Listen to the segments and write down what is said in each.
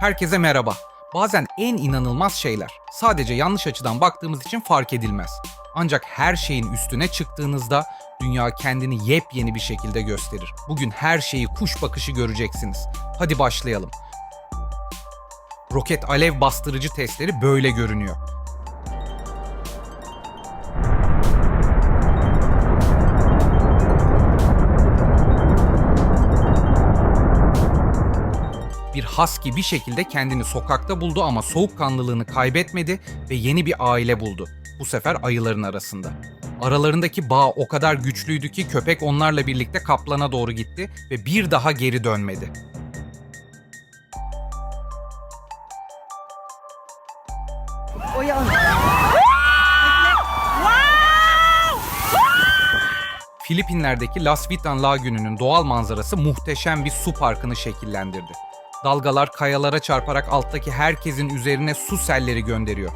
Herkese merhaba. Bazen en inanılmaz şeyler sadece yanlış açıdan baktığımız için fark edilmez. Ancak her şeyin üstüne çıktığınızda dünya kendini yepyeni bir şekilde gösterir. Bugün her şeyi kuş bakışı göreceksiniz. Hadi başlayalım. Roket alev bastırıcı testleri böyle görünüyor. Husky bir şekilde kendini sokakta buldu ama soğukkanlılığını kaybetmedi ve yeni bir aile buldu. Bu sefer ayıların arasında. Aralarındaki bağ o kadar güçlüydü ki köpek onlarla birlikte kaplana doğru gitti ve bir daha geri dönmedi. Filipinler'deki Las Vitan Lagünü'nün doğal manzarası muhteşem bir su parkını şekillendirdi. Dalgalar kayalara çarparak alttaki herkesin üzerine su selleri gönderiyor.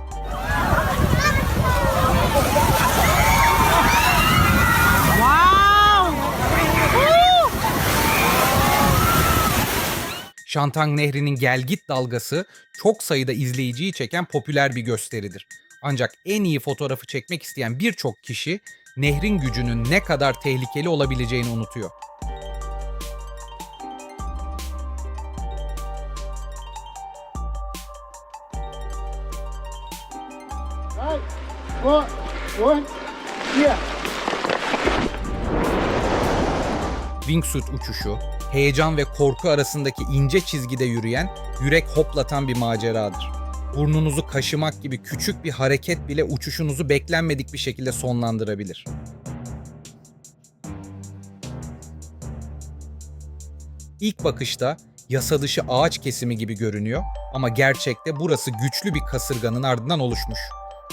Şantang Nehri'nin gelgit dalgası çok sayıda izleyiciyi çeken popüler bir gösteridir. Ancak en iyi fotoğrafı çekmek isteyen birçok kişi nehrin gücünün ne kadar tehlikeli olabileceğini unutuyor. Wingsuit uçuşu, heyecan ve korku arasındaki ince çizgide yürüyen, yürek hoplatan bir maceradır. Burnunuzu kaşımak gibi küçük bir hareket bile uçuşunuzu beklenmedik bir şekilde sonlandırabilir. İlk bakışta yasa dışı ağaç kesimi gibi görünüyor ama gerçekte burası güçlü bir kasırganın ardından oluşmuş.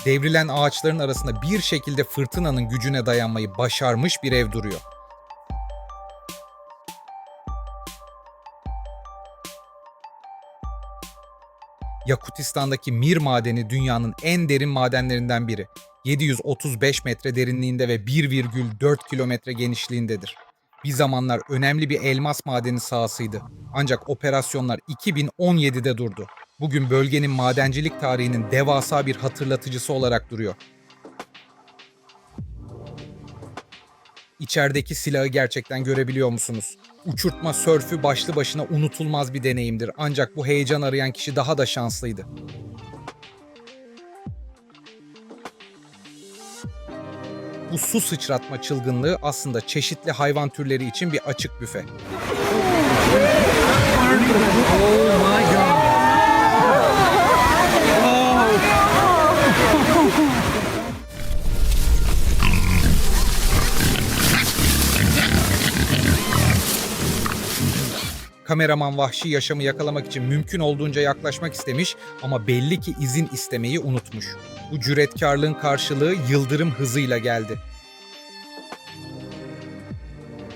Devrilen ağaçların arasında bir şekilde fırtınanın gücüne dayanmayı başarmış bir ev duruyor. Yakutistan'daki Mir madeni dünyanın en derin madenlerinden biri. 735 metre derinliğinde ve 1,4 kilometre genişliğindedir. Bir zamanlar önemli bir elmas madeni sahasıydı. Ancak operasyonlar 2017'de durdu. Bugün bölgenin madencilik tarihinin devasa bir hatırlatıcısı olarak duruyor. İçerideki silahı gerçekten görebiliyor musunuz? Uçurtma sörfü başlı başına unutulmaz bir deneyimdir. Ancak bu heyecan arayan kişi daha da şanslıydı. Bu su sıçratma çılgınlığı aslında çeşitli hayvan türleri için bir açık büfe. Kameraman vahşi yaşamı yakalamak için mümkün olduğunca yaklaşmak istemiş ama belli ki izin istemeyi unutmuş. Bu cüretkarlığın karşılığı yıldırım hızıyla geldi.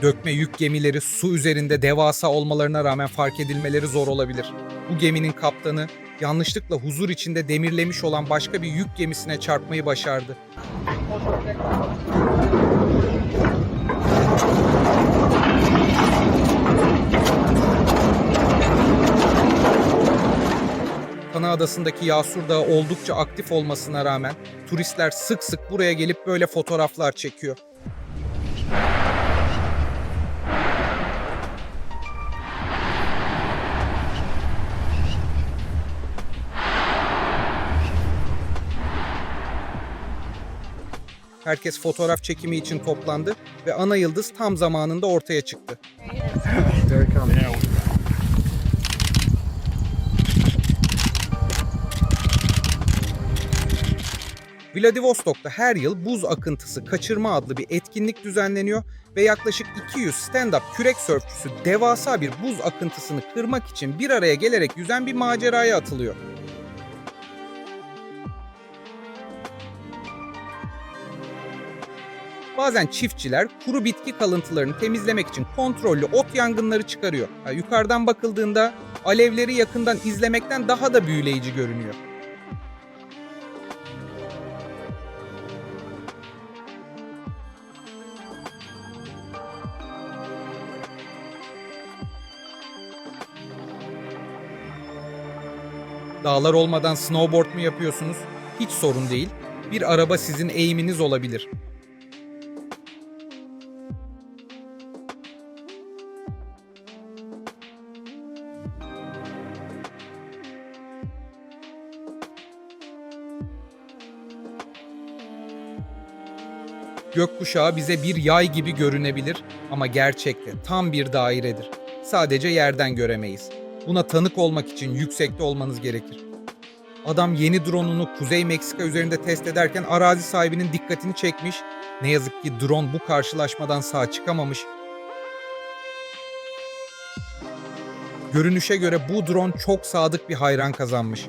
Dökme yük gemileri su üzerinde devasa olmalarına rağmen fark edilmeleri zor olabilir. Bu geminin kaptanı yanlışlıkla huzur içinde demirlemiş olan başka bir yük gemisine çarpmayı başardı. Kana Adası'ndaki Yasur Dağı oldukça aktif olmasına rağmen turistler sık sık buraya gelip böyle fotoğraflar çekiyor. Herkes fotoğraf çekimi için toplandı ve ana yıldız tam zamanında ortaya çıktı. Vladivostok'ta her yıl buz akıntısı kaçırma adlı bir etkinlik düzenleniyor ve yaklaşık 200 stand-up kürek sörfçüsü devasa bir buz akıntısını kırmak için bir araya gelerek yüzen bir maceraya atılıyor. Bazen çiftçiler kuru bitki kalıntılarını temizlemek için kontrollü ot yangınları çıkarıyor. Ha, yukarıdan bakıldığında alevleri yakından izlemekten daha da büyüleyici görünüyor. Dağlar olmadan snowboard mu yapıyorsunuz? Hiç sorun değil. Bir araba sizin eğiminiz olabilir. Gökkuşağı bize bir yay gibi görünebilir ama gerçekte tam bir dairedir. Sadece yerden göremeyiz. Buna tanık olmak için yüksekte olmanız gerekir. Adam yeni drone'unu Kuzey Meksika üzerinde test ederken arazi sahibinin dikkatini çekmiş. Ne yazık ki drone bu karşılaşmadan sağ çıkamamış. Görünüşe göre bu drone çok sadık bir hayran kazanmış.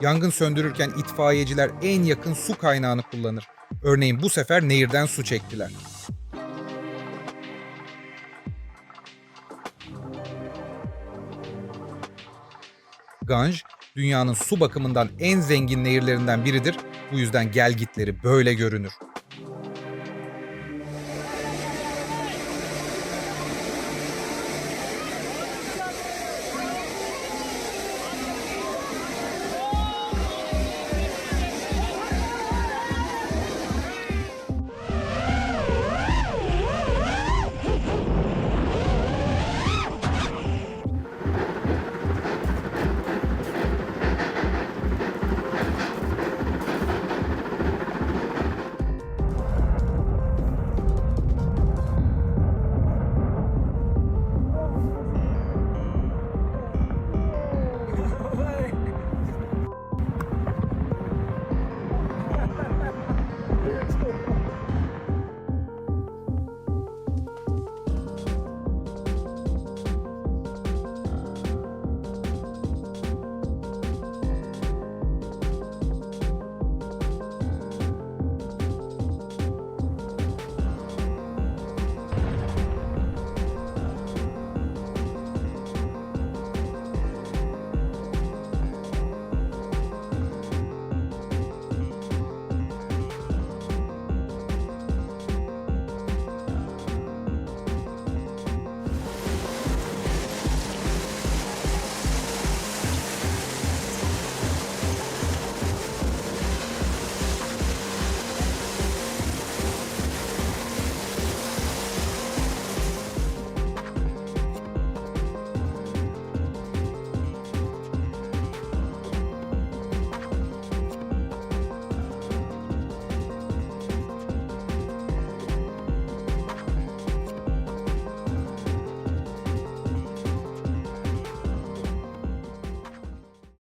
Yangın söndürürken itfaiyeciler en yakın su kaynağını kullanır. Örneğin bu sefer nehirden su çektiler. Ganj, dünyanın su bakımından en zengin nehirlerinden biridir. Bu yüzden gelgitleri böyle görünür.